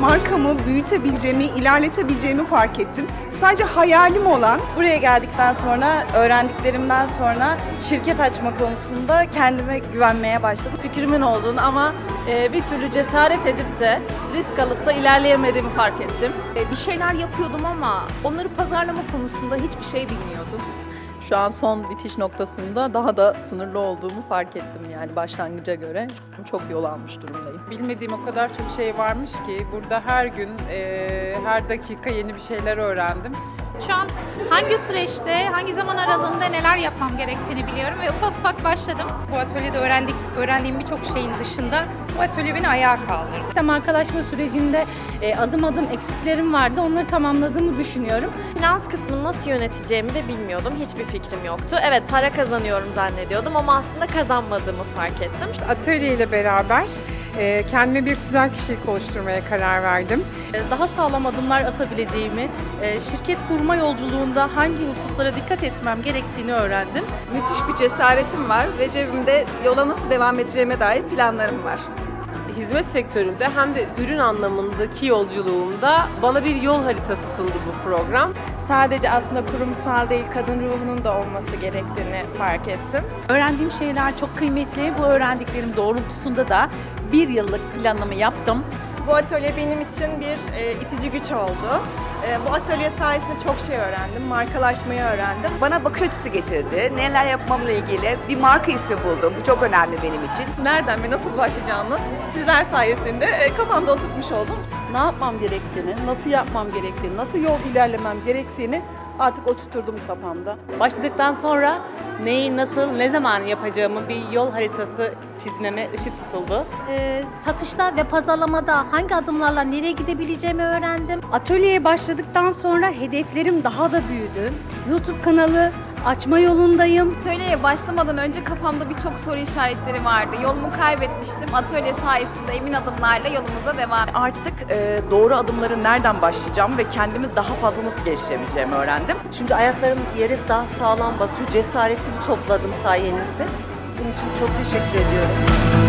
markamı büyütebileceğimi, ilerletebileceğimi fark ettim. Sadece hayalim olan Buraya geldikten sonra, öğrendiklerimden sonra şirket açma konusunda kendime güvenmeye başladım. fikrimin olduğunu ama e, bir türlü cesaret edip de risk alıp da ilerleyemediğimi fark ettim. E, bir şeyler yapıyordum ama onları pazarlama konusunda hiçbir şey bilmiyordum. Şu an son bitiş noktasında daha da sınırlı olduğumu fark ettim yani başlangıca göre. Çok yol almış durumdayım. Bilmediğim o kadar çok şey varmış ki burada her gün, e, her dakika yeni bir şeyler öğrendim. Şu an hangi süreçte, hangi zaman aralığında neler yapmam gerektiğini biliyorum ve ufak ufak başladım. Bu atölyede öğrendik, öğrendiğim birçok şeyin dışında bu atölye beni ayağa kaldırdı. markalaşma sürecinde e, adım adım eksiklerim vardı. Onları tamamladığımı düşünüyorum. Finans kısmını nasıl yöneteceğimi de bilmiyordum. Hiçbir fikrim yoktu. Evet para kazanıyorum zannediyordum ama aslında kazanmadığımı fark ettim. Atölye ile beraber kendime bir tüzel kişilik oluşturmaya karar verdim. E, Daha sağlam adımlar atabileceğimi, e, şirket kurma yolculuğunda hangi hususlara dikkat etmem gerektiğini öğrendim. Müthiş bir cesaretim var ve cebimde yola nasıl devam edeceğime dair planlarım var. hizmet sektöründe hem de ürün anlamındaki yolculuğumda bana bir yol haritası sundu bu program. Sadece aslında kurumsal değil, kadın ruhunun da olması gerektiğini fark ettim. Öğrendiğim şeyler çok kıymetli. Bu öğrendiklerim doğrultusunda da bir yıllık planımı yaptım. Bu atölye benim için bir e, itici güç oldu. E, bu atölye sayesinde çok şey öğrendim, markalaşmayı öğrendim. bana bakış açısı getirdi. Neler yapmamla ilgili bir marka ismi buldum. Bu çok önemli benim için. Nereden ve nasıl başlayacağımı sizler sayesinde e, kafamda oturtmuş oldum. Ne yapmam gerektiğini, nasıl yapmam gerektiğini, nasıl yol ilerlemem gerektiğini artık oturturdum kafamda. Başladıktan sonra neyi, nasıl, ne zaman yapacağımı bir yol haritası çizmeme ışık tutuldu. E, satışta ve pazarlamada hangi adımlarla nereye gidebileceğimi öğrendim. Atölyeye başladıktan sonra hedeflerim daha da büyüdü. YouTube kanalı açma yolundayım. Atölyeye başlamadan önce kafamda birçok soru işaretleri vardı. Yolumu kaybetmiştim. Atölye sayesinde emin adımlarla yolumuza devam Artık e, doğru adımları nereden başlayacağım ve kendimi daha fazla nasıl geliştirebileceğimi öğrendim. Şimdi ayaklarım yere daha sağlam basıyor. Cesaretimi topladım sayenizde. İçin çok teşekkür ediyorum.